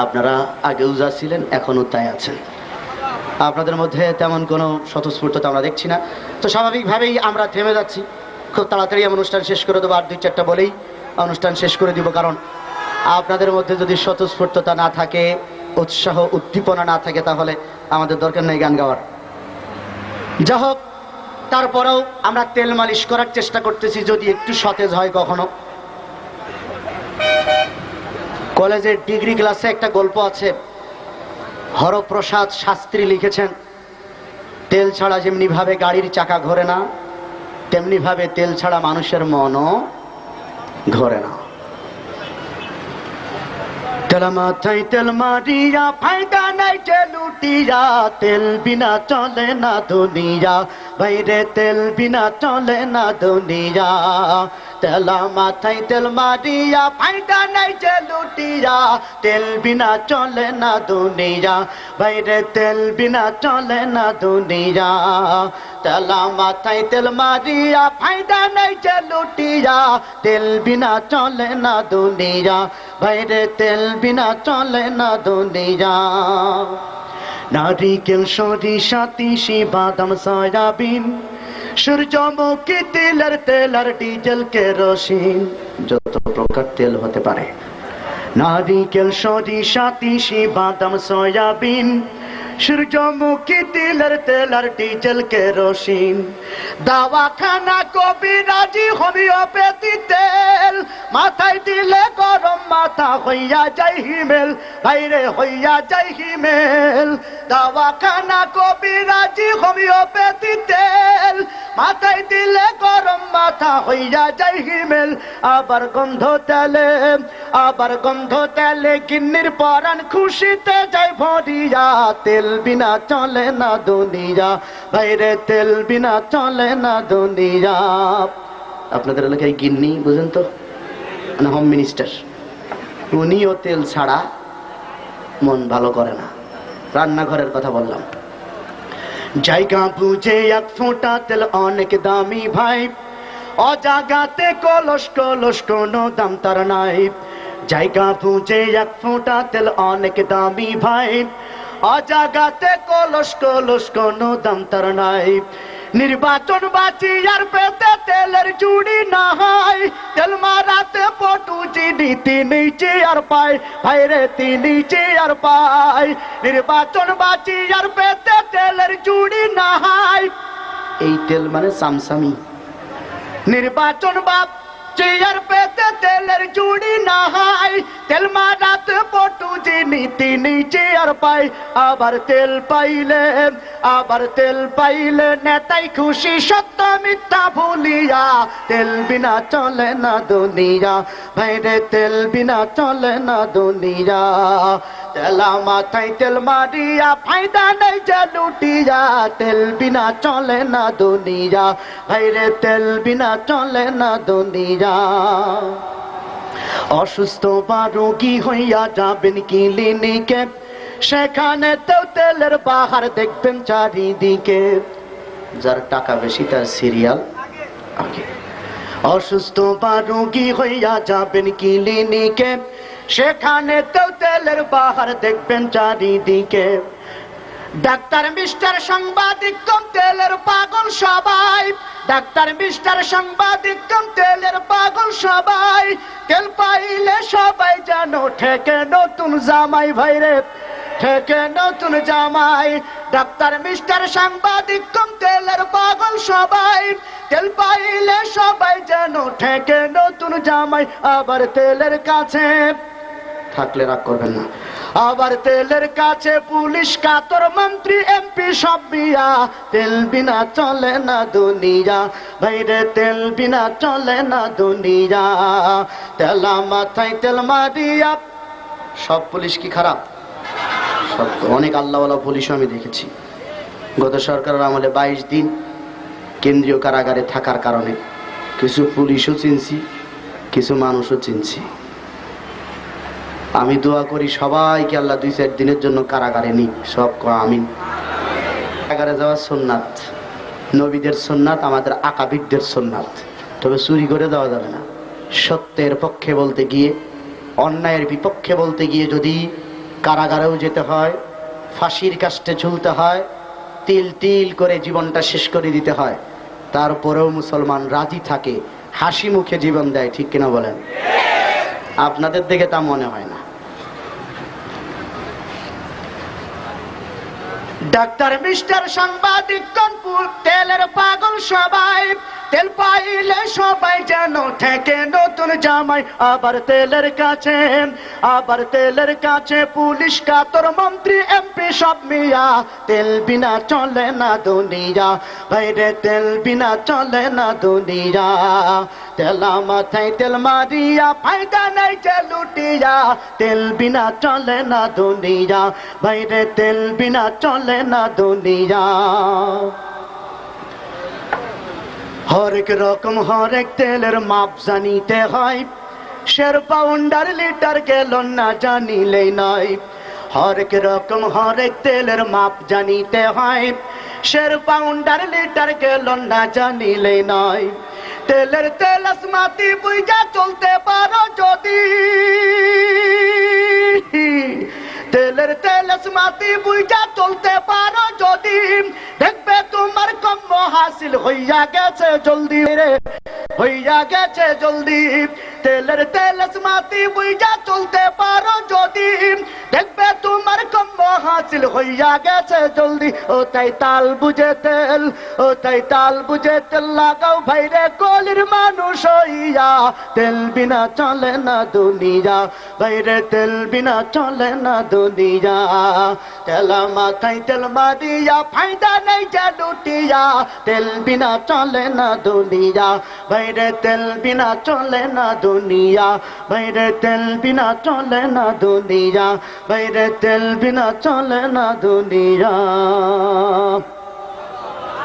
আপনারা আগেও যা ছিলেন, এখনও তাই আছেন। আপনাদের মধ্যে তেমন কোনো স্বতঃস্ফূর্ততা আমরা দেখছি না। তো স্বাভাবিকভাবেই আমরা থেমে যাচ্ছি। খুব তাড়াতাড়ি অনুষ্ঠান শেষ করে দেবো, আর দুই চারটা বলেই অনুষ্ঠান শেষ করে দিব, কারণ আপনাদের মধ্যে যদি স্বতঃস্ফূর্ততা না থাকে, উৎসাহ, উদ্দীপনা না থাকে, তাহলে আমাদের দরকার নেই গান গাওয়ার। যা হোক, তারপরেও আমরা তেল মালিশ করার চেষ্টা করতেছি, যদি একটু সতেজ হয় কখনো। কলেজের ডিগ্রি ক্লাসে একটা গল্প আছে। হরপ্রসাদ শাস্ত্রী লিখেছেন, তেল ছাড়া যেমনি ভাবে গাড়ির চাকা ঘোরে না তেমনি ভাবে তেল ছাড়া মানুষের মনও ঘোরে না। তেল মাথায় তেল মারিয়া নাই যে লুটিয়া, তেল বিনা চলে না দুনিয়া, বাইরে তেল বিনা চলে না দুনিয়া। তেলা মাথায় তেল মারিয়া ফায়দা নাই যে লুটিয়া তেল বিনা চলে না দুনিয়া, বাইরে তেল বিনা চলে না দুনিয়া। তেলা মাথায় তেল মারিয়া ফায়দা নাই যে লুটিয়া তেল বিনা চলে না দুনিয়া, বাইরে তেল বিনা চলে না দুনিয়া। নারিকেল সরিষা, তিসি, বাদাম, সয়াবিন সূর্যমুখী তেলের তেলার ডিজেল কেরোসিন। যত প্রকার তেল হতে পারে। নারিকেল বাদাম সয়াবিন। সূর্যমুখী তেলের তেলার ডিজেল কেরোসিন। দাওয়াখানা হোমিওপ্যাথি তেল। মাথায় দিলে গরম মাথা হইয়া যাই হিমেল বাইরে হইয়া যাই হিমেল দাওয়াখানা কবিরাজি হোমিওপ্যাথি তেল। মাথায় দিলে গরম মাথা হইয়া যাই হিমেল আবার গন্ধ তেলে। আবার গন্ধ তেলে কিন্নির পরাণ খুশিতে যাই ভরিয়া। তেল বিনা চলে না দুনিয়া, বাইরে তেল বিনা চলে না দুনিয়া। আপনাদের এলাকায় গিন্নি, বুঝেন তো? মানে হোম মিনিস্টার উনিও তেল ছাড়া মন ভালো করে না। রান্নাঘরের কথা বললাম। জায়গা বুঝে এক ফোঁটা তেল অনেক দামি ভাই। অজাগাতে কলস কলস কোনো দাম তার নাই। জায়গা বুঝে এক ফোঁটা তেল অনেক দামি ভাই। অজাগাতে কলস কলস কোনো দাম তার নাই। নির্বাচন বাঁচি আর পেতে তেলের চুড়ি না হয় তেল মারাতে পটু চিনি তিনি চেয়ার পায় ভাইরে তিনি চেয়ার পায়। নির্বাচন বাঁচি আর পেতে তেলের চুড়ি না হয় এই তেল মানে সামসামি। নির্বাচন বাপ চেয়ার পেতে তেলের চুড়ি না হয় তেল মারাত পটু যিনি তিনি চেয়ার পাই। আবার তেল পাইলে, আবার তেল পাইলে নেতাই খুশি, সত্য মিথ্যা ভুলিয়া। তেল বিনা চলে না দুনিয়া, ভাইরে তেল বিনা চলে না দুনিয়া। তেলা মাথায় তেল মারিয়া ফায়দা নেই যে লুটিয়া। তেল বিনা চলে না দুনিয়া। ভাইরে, তেল বিনা চলে না দুনিয়া। অসুস্থ বা রোগী হইয়া যাবেন ক্লিনিকে সেখানে তো তেলের বাহার দেখবেন চারিদিকে। যার টাকা বেশি, তার সিরিয়াল অসুস্থ বা রোগী হইয়া যাবেন ক্লিনিকে সেখানে তো তেলের বাহার দেখবেন চারিদিকে। ডাক্তার মিস্টার সাংবাদিক কম তেলের পাগল সবাই? ডাক্তার মিস্টার সাংবাদিক কম তেলের পাগল সবাই? তেল পাইলে সবাই জানো, ঠেকে নতুন জামাই ভাইরে ঠেকে নতুন জামাই। ডাক্তার মিস্টার সাংবাদিক কম তেলের পাগল সবাই? তেল পাইলে সবাই যেন ঠেকে নতুন জামাই আবার তেলের কাছে। থাকলে রাগ করবেন না। আবার তেলের কাছে পুলিশ কাতর মন্ত্রী, এমপি সব বিয়া তেল বিনা চলে না দুনিয়া ভাইরে তেল বিনা চলে না দুনিয়া। তেলা মাথায় তেল মারিয়া। সব পুলিশ কি খারাপ? সব অনেক আল্লাহওয়ালা পুলিশও আমি দেখেছি। গত সরকারের আমলে বাইশ দিন কেন্দ্রীয় কারাগারে থাকার কারণে কিছু পুলিশও চিনছি, কিছু মানুষও চিনছি। আমি দোয়া করি সবাইকে আল্লাহ দুই চার দিনের জন্য কারাগারে নি সব আমিন। কারাগারে যাওয়ার সোননাথ নবীদের সোননাথ আমাদের আকাবিদদের সোননাথ তবে চুরি করে দেওয়া যাবে না। সত্যের পক্ষে বলতে গিয়ে, অন্যায়ের বিপক্ষে বলতে গিয়ে যদি কারাগারেও যেতে হয়, ফাঁসির কাস্টে ঝুলতে হয়, তিল তিল করে জীবনটা শেষ করে দিতে হয়, তারপরেও মুসলমান রাজি থাকে, হাসি মুখে জীবন দেয়, ঠিক কিনা বলেন? আপনাদের দিকে তা মনে হয় না। ডাক্তার মিস্টার সাংবাদিক কনপুর তেলের পাগল সবাই। তেল পাইলে সবাই যেন ঠেকে নতুন জামাই। আবার তেলের কাছে, আবার তেলের কাছে পুলিশ, কাতর মন্ত্রী, এমপি সব মিয়া। তেল বিনা চলে না দুনিয়া, বাইরে তেল বিনা চলে না দুনিয়া। তেলা মাথায় তেল মারিয়া, ফায়দা নাই যে লুটিয়া। তেল বিনা চলে না দুনিয়া, বাইরে তেল বিনা চলে না দুনিয়া। হরেক রকম, হরেক তেলের মাপ জানিতে হয়। শের পাউন্ডার লিটার গেল না জানিলেই নয়। হরেক রকম, হরেক তেলের মাপ জানিতে হয়। শের পাউন্ডার লিটার গেল না জানিলেই নয়। তেলের তেল আসমাতি বুঝা চলতে পারো যদি। তেলের তেল আসমাতি বুঝা চলতে হাসিল হইয়া গেছে জলদি রে। হইয়া গেছে জলদি। তেলের তেল মাতি বুইজা চলতে পারো যদি। দেখবে তোমার কম্ম হাসিল হইয়া গেছে জলদি। ও তাই তাল বুঝে তেল, ও তাই তাল বুঝে তেল লাগাও ভাইরে কলির মানুষ হইয়া। তেল বিনা চলে না দুনিয়া বাইরে তেল বিনা চলে না দুনিয়া। তেলা মাথায় তেল মারিয়া ফায়দা নেই যা লুটিয়া, তেল বিনা চলে না দুনিয়া বাইরে তেল বিনা চলে না দুনিয়া বাইরে তেল বিনা চলে না দুনিয়া বাইরে তেল বিনা চলে না দুনিয়া।